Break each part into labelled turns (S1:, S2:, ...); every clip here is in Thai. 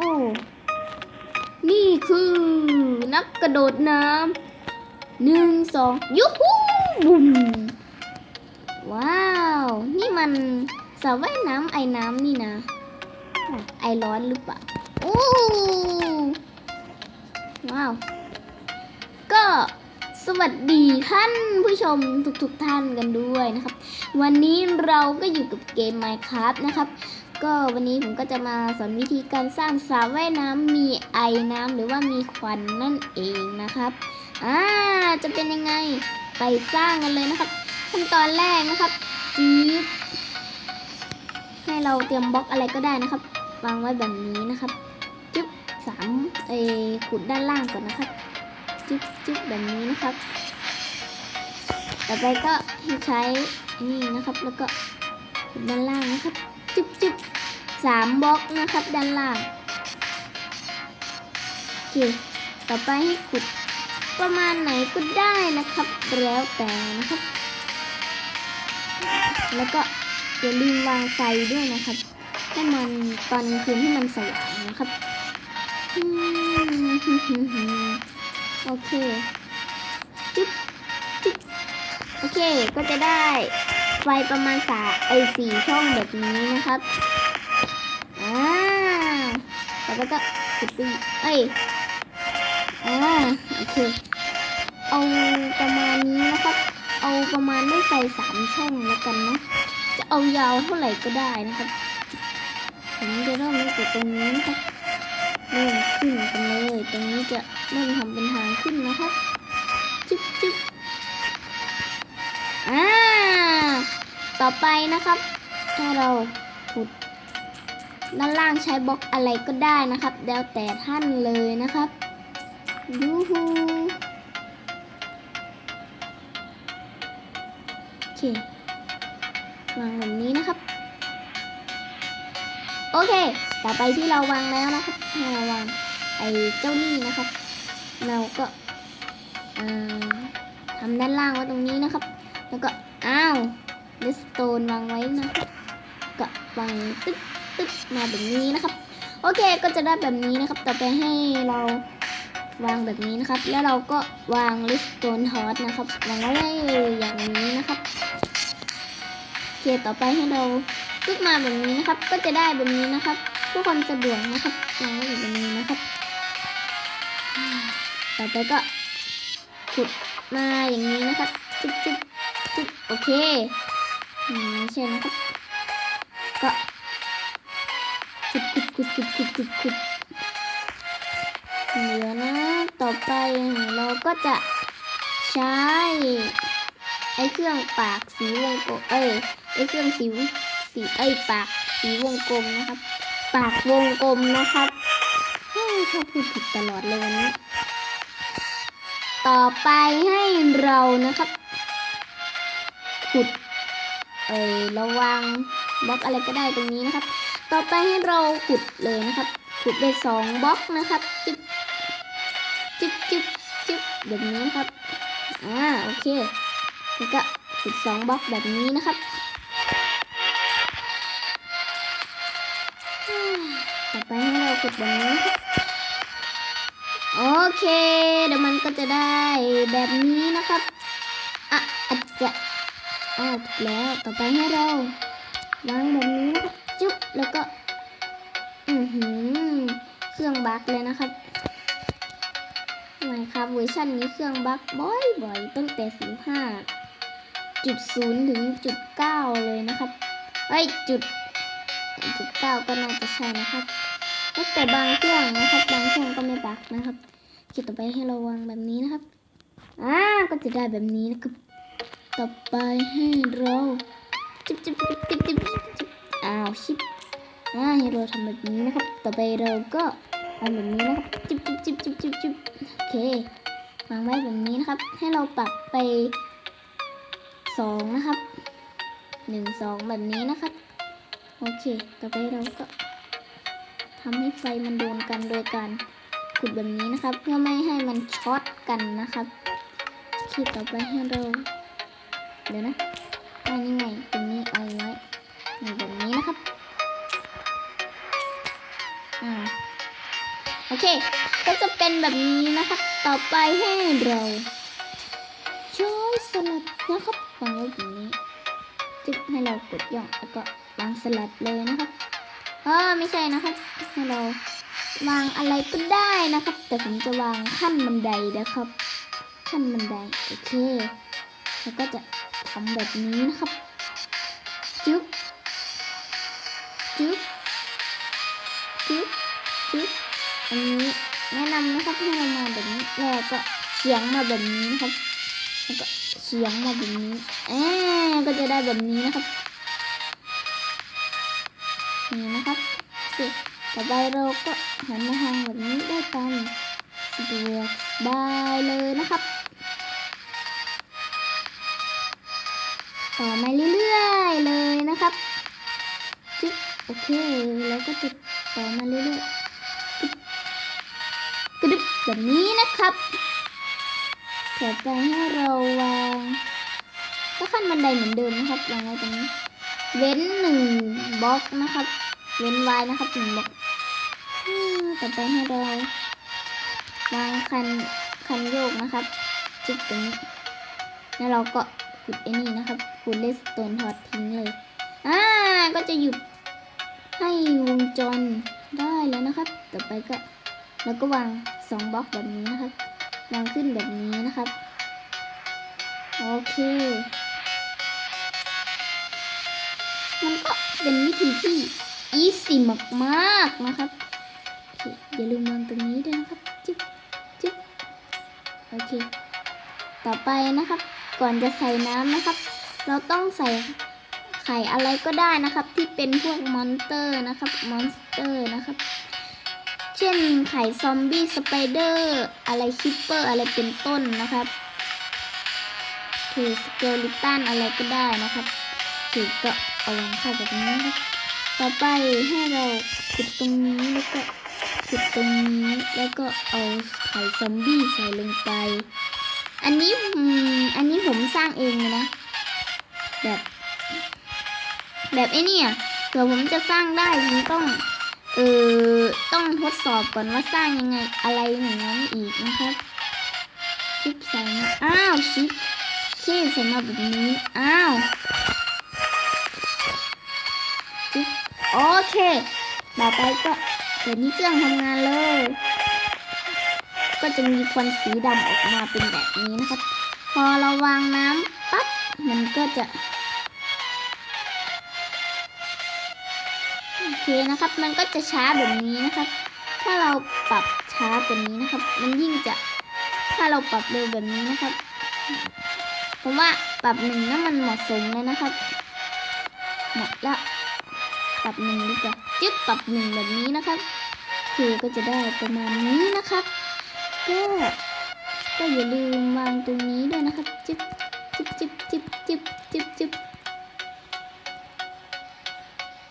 S1: อ้ นี่คือนักกระโดดน้ำหนึ่งสองยุฮูบุมว้าว นี่มันสระว่ายน้ำไอ้น้ำนี่นะอะไอร้อนหรือเปล่าโอ้ว้าว ก็สวัสดีท่านผู้ชมทุกๆทท่านกันด้วยนะครับ วันนี้เราก็อยู่กับเกม Minecraft นะครับ ก็วันนี้ผมก็จะมาสอนวิธีการสร้างสระว่ายน้ำมีไอน้ำหรือว่ามีควันนั่นเองนะครับอ่าจะเป็นยังไงไปสร้างกันเลยนะครับขั้นตอนแรกนะครับจี๊ดให้เราเตรียมบล็อกอะไรก็ได้นะครับวางไว้แบบนี้นะครับจึ๊บสามเอขุดด้านล่างก่อนนะครับจึ๊บจึ๊บแบบนี้นะครับ ต่อไปก็ให้ใช้นี่นะครับ แล้วก็ขุดด้านล่างนะครับ จึ๊บจึ๊บสามบล็อกนะครับ ด้านล่างโอเคต่อไปให้ขุดประมาณไหนก็ได้นะครับ แล้วแต่นะครับ แล้วก็อย่าลืมวางไฟด้วยนะครับ ให้มันตอนกลางคืนให้มันสว่างนะครับโอเคจุ๊บจุ๊บโอเค ก็จะได้ ไฟประมาณสาไอสี่ช่องแบบนี้นะครับ อ่าแล้วก็จุดตีเอ้ย อ่า โอเค เอาประมาณนี้นะครับ เอาประมาณไม่ไฟสามช่องแล้วกันนะ จะเอายาวเท่าไหร่ก็ได้นะครับ ผมจะเริ่มตั้งแต่ตรงนี้นะครับเริ่มขึ้นกันเลย ตรงนี้จะเริ่มทำเป็นทางขึ้นนะครับ จึ๊บจึ๊บ ต่อไปนะครับ ให้เราขุดด้านล่างใช้บล็อกอะไรก็ได้นะครับ แล้วแต่ท่านเลยนะครับยูฮูโอเควางแบบนี้นะครับ โอเค ต่อไปที่เราวางแล้วนะครับเราวางไอ้เจ้านี่นะครับ เราก็ทำด้านล่างไว้ตรงนี้นะครับ แล้วก็อ้าว เลสโตนวางไว้นะครับก็วางตึ๊บตึ๊บมาแบบนี้นะครับ โอเคก็จะได้แบบนี้นะครับ ต่อไปให้เราวางแบบนี้นะครับ แล้วเราก็วางลิสโตนฮอตนะครับวางไว้อย่างนี้นะครับโอเคต่อไปให้เราตึกมาแบบนี้นะครับ ก็จะได้แบบนี้นะครับเพื่อความสะดวกนะครับวางไว้อยู่แบบนี้นะครับ ต่อไปก็ขุดมาอย่างนี้นะครับจุ๊บจุ๊บจุ๊บโอเค อย่างนี้ใช่นะครับก็ขุดขุดขุดขุดขุดขุดขุดเหลือนะ ต่อไปเราก็จะใช้ไอ้เครื่องปากสีวงกลมเอ้ยไอ้เครื่องสีสีไอ้ปากสีวงกลมนะครับ ปากวงกลมนะครับเฮ้ยชอบพูดผิดตลอดเลยวันนี้ต่อไปให้เรานะครับ เอ้ยระวังบล็อกอะไรก็ได้ตรงนี้นะครับ ต่อไปให้เราขุดเลยนะครับ ขุดไปสองบล็อกนะครับจึ๊บจึ๊บจึ๊บจึ๊บแบบนี้นะครับอ่าโอเคแล้วก็ขุดสองบล็อกแบบนี้นะครับต่อไปให้เราขุดแบบนี้โอเคเดี๋ยวมันก็จะได้แบบนี้นะครับ อ่าถูกแล้วต่อไปให้เราวางแบบนี้นะครับจุ๊บแล้วก็ อือหือเครื่องบักเลยนะครับไม่ครับเวอร์ชันนี้เครื่องบักบ่อยๆตั้งแต่15จุดศูนย์ถึงจุดเก้าเลยนะครับเอ้ยจุดจุดเก้าก็น่าจะใช่นะครับแต่บางเครื่องนะครับบางเครื่องก็ไม่บักนะครับคิดต่อไปให้เราวางแบบนี้นะครับอ่าก็จะได้แบบนี้นะครับ ต่อไปให้เราจิบจิบจิบจิบจิบจิบจิบอ้าวชิบอ่าให้เราทำแบบนี้นะครับ ต่อไปเราก็ทำแบบนี้นะครับจิบจิบจิบจิบจิบจิบโอเควางไว้แบบนี้นะครับ ให้เราปรับไปสองนะครับหนึ่งสองแบบนี้นะครับโอเค ต่อไปเราก็ทำให้ไฟมันโดนกันโดยการขุดแบบนี้นะครับ เพื่อไม่ให้มันช็อตกันนะครับโอเคต่อไปให้เรา เดี๋ยวนะเอันนี้ไงตรงนี้เอาไว้แบบนี้นะครับ อ่า โอเค ก็จะเป็นแบบนี้นะครับ ต่อไปให้เราย้อยสลัดนะครับวางไว้แบบนี้ จึ๊บให้เรากดย่องแล้วก็วางสลัดเลยนะครับเออไม่ใช่นะครับ ให้เราวางอะไรก็ได้นะครับ แต่ผมจะวางขั้นบันไดนะครับ ขั้นบันได โอเค แล้วก็จะ ทำแบบนี้นะครับ จึ๊บจึ๊บจึ๊บจึ๊บอันนี้แนะนำนะครับให้เรามาแบบนี้แล้วก็เฉียงมาแบบนี้นะครับแล้วก็เฉียงมาแบบนี้แอบก็จะได้แบบนี้นะครับนี่นะครับโอเคต่อไปเราก็หันมาทางแบบนี้ได้ตามสะดวกบายเลยนะครับ ต่อมาเรื่อยๆเลยนะครับจึ๊บโอเคแล้วก็จะต่อมาเรื่อยๆกระดึบแบบนี้นะครับต่อไปให้เราวางก็ขั้นบันไดเหมือนเดิมนะครับวางไว้ตรงนี้ เว้นหนึ่งบล็อกนะครับ เว้นไว้นะครับหนึ่งบล็อกต่อไปให้เราวางคันคันโยกนะครับจึ๊บตรงนี้แล้วเราก็ ขุดไอ้นี่นะครับขุดเลสโตนทอดทิ้งเลย อ่า ก็จะหยุดให้วงจรได้แล้วนะครับ ต่อไปก็เราก็วางสองบล็อกแบบนี้นะครับ วางขึ้นแบบนี้นะครับ โอเค มันก็เป็นวิธีที่อีซี่มากๆนะครับ อย่าลืมวางตรงนี้ด้วยนะครับ จิ๊บจิ๊บโอเค ต่อไปนะครับ ก่อนจะใส่น้ำนะครับ เราต้องใส่ไข่อะไรก็ได้นะครับ ที่เป็นพวกมอนสเตอร์นะครับมอนสเตอร์นะครับ เช่นไข่ซอมบี้สไปเดอร์อะไรคิปเปอร์อะไรเป็นต้นนะครับคือสเกลิตันอะไรก็ได้นะครับคือก็เอาวางเข้าแบบนี้นะครับต่อไปให้เราขุดตรงนี้แล้วก็ขุดตรงนี้แล้วก็เอาไข่ซอมบี้ใส่ลงไป อันนี้อันนี้ผมสร้างเองเลยนะ แบบ แบบไอ้นี่ยเผื่อผมจะสร้างได้ผมต้อง เออต้องทดสอบก่อนว่าสร้างยังไงอะไรอย่างนั้นอีกนะครับชิปใส่มาอ้าวชิปเช่ใส่มาแบบนี้ อ้าวชิปโอเค ต่อไปก็เดี๋ยวนี้เครื่องทำงานเลย ก็จะมีควันสีดำออกมาเป็นแบบนี้นะครับ พอเราวางน้ำปั๊บมันก็จะโอเคนะครับ มันก็จะช้าแบบนี้นะครับ ถ้าเราปรับช้ากว่านี้นะครับ มันยิ่งจะถ้าเราปรับเร็วแบบนี้นะครับผมว่าปรับหนึ่งนั่นมันเหมาะสมเลยนะครับหมาะละปรับหนึ่งดีกว่าจึ๊บปรับหนึ่งแบบนี้นะครับคือก็จะได้ประมาณนี้นะครับ ก็ ก็อย่าลืมวางตรงนี้ด้วยนะครับจิ๊บจิ๊บจิ๊บจิ๊บจิ๊บจิ๊บจิ๊บ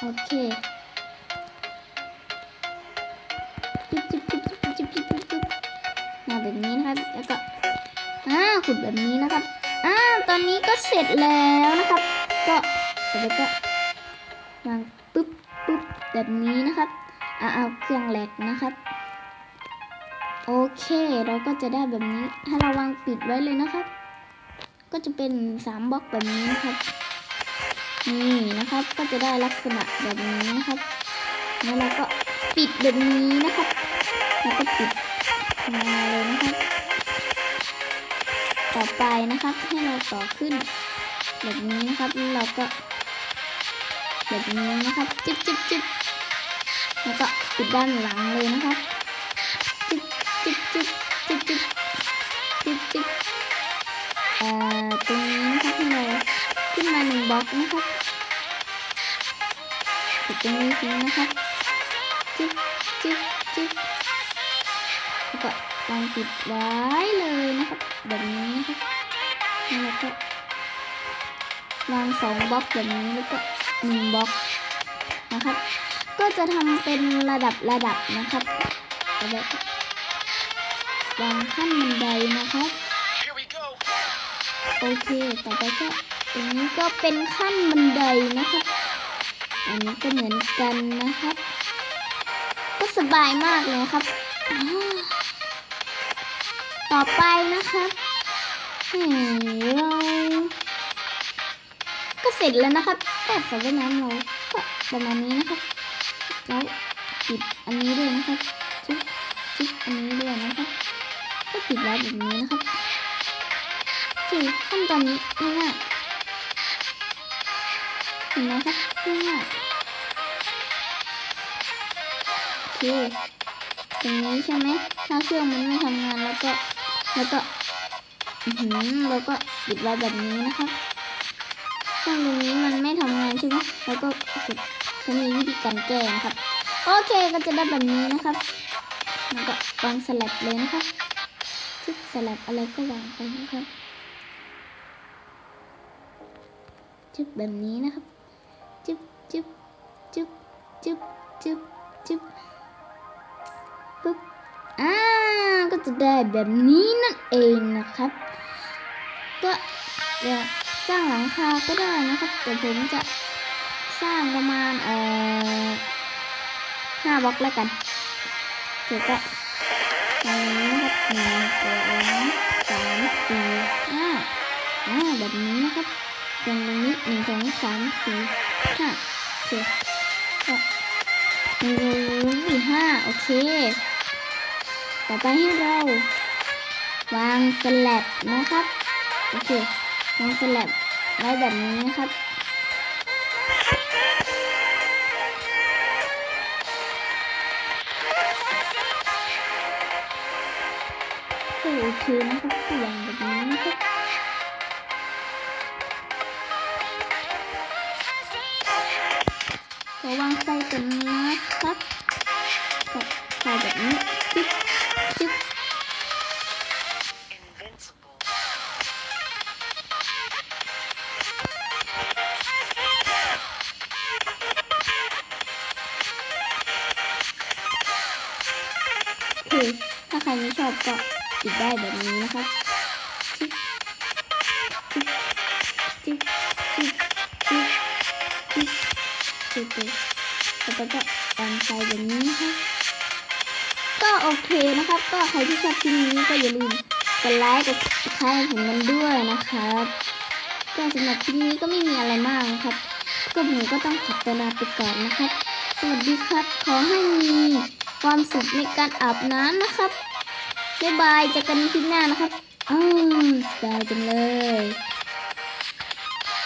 S1: โอเคจิ๊บจิ๊บจิ๊บจิ๊บจิ๊บจิ๊บจิ๊บมาแบบนี้นะครับ แล้วก็อ่าขุดแบบนี้นะครับอ่าตอนนี้ก็เสร็จแล้วนะครับ ก็ต่อไปก็วางปึ๊บปึ๊บแบบนี้นะครับอ่าเอาเครื่องแหลกนะครับ โอเคเราก็จะได้แบบนี้ให้เราวางปิดไว้เลยนะครับ ก็จะเป็นสามบล็อกแบบนี้นะครับนี่นะครับ ก็จะได้ลักษณะแบบนี้นะครับ แล้วเราก็ปิดแบบนี้นะครับ แล้วก็ปิดมาเลยนะครับ ต่อไปนะครับ ให้เราต่อขึ้น แบบนี้นะครับแล้วเราก็ แบบนี้นะครับ จิ๊บจิ๊บจิ๊บแล้วก็ปิดด้านหลังเลยนะครับจิ๊บ นมาหนึ่งบนะครับกดตรงนี้ทิ้งนะครับจิ๊บจิ๊บจิ๊บแล้วก็วางปิดไว้เลยนะครับ แบบนี้นะครับแล้วก็วางสองบล็อกแบบนี้แล้วก็หนึ่งบล็อกนะครับ ก็จะทำเป็นระดับระดับนะครับระดับวางขั้นบันไดนะครับ โอเค ต่อไปก็ ตรงนี้ก็เป็นขั้นบันไดนะครับ อันนี้ก็เหมือนกันนะครับ ก็สบายมากเลยครับ ต่อไปนะครับเราก็เสร็จแล้วนะครับ แต่สระว่ายน้ำเราก็ประมาณนี้นะครับ แล้วปิดอันนี้ด้วยนะครับจุ๊บจุ๊บอันนี้ด้วยนะครับ ก็ปิดแล้วแบบนี้นะครับคือขั้นตอนนี้ง่ายๆ เห็นไหมครับง่ายๆโอเคตรงนี้ใช่ไหมถ้าเครื่องมันไม่ทำงานแล้วก็แล้วก็อือหือแล้วก็ปิดไว้แบบนี้นะครับเครื่องตรงนี้มันไม่ทำงานใช่ไหมแล้วก็กดจะมีวิธีการแก้นะครับ โอเคก็จะได้แบบนี้นะครับแล้วก็วางสลับเลยนะครับชึบสลับอะไรก็วางไปนะครับจึบแบบนี้นะครับ จึบจึบจึบจึบจึบจึบปึ๊บอ่าก็จะได้แบบนี้นั่นเองนะครับ ก็จะสร้างหลังคาก็ได้นะครับ แต่ผมจะสร้างประมาณเอ่อห้าบล็อกแล้วกันเสร็จก็ตรงนี้ครับหนึ่งสองสามสี่ห้าอ่าแบบนี้นะครับ ตรงนี้หนึ่งสองสามสี่ห้าโอเคก็หนึ่งสี่ห้าโอเค ต่อไปให้เรา วางสลับนะครับ โอเควางสลับไว้แบบนี้นะครับโอเคนะครับก็วางแบบนี้นะครับ ใครไม่ชอบก็ปิดได้แบบนี้นะครับจิ๊บจิ๊บจิ๊บจิ๊บจิ๊บจิ๊บจิ๊บจิ๊บแล้วก็วางไฟแบบนี้นะคะก็โอเคนะครับ ก็ใครที่ชอบคลิปนี้ก็อย่าลืมกดไลค์กดติดตามผมกันด้วยนะครับก็สำหรับคลิปนี้ก็ไม่มีอะไรมากนะครับก็ผมก็ต้องขอตัวลาไปก่อนนะครับ สวัสดีครับ ขอให้มีความสุขในการอาบน้ำนะครับ บ๊ายบายเจอกันคลิปหน้านะครับอ้าวสบายจังเลย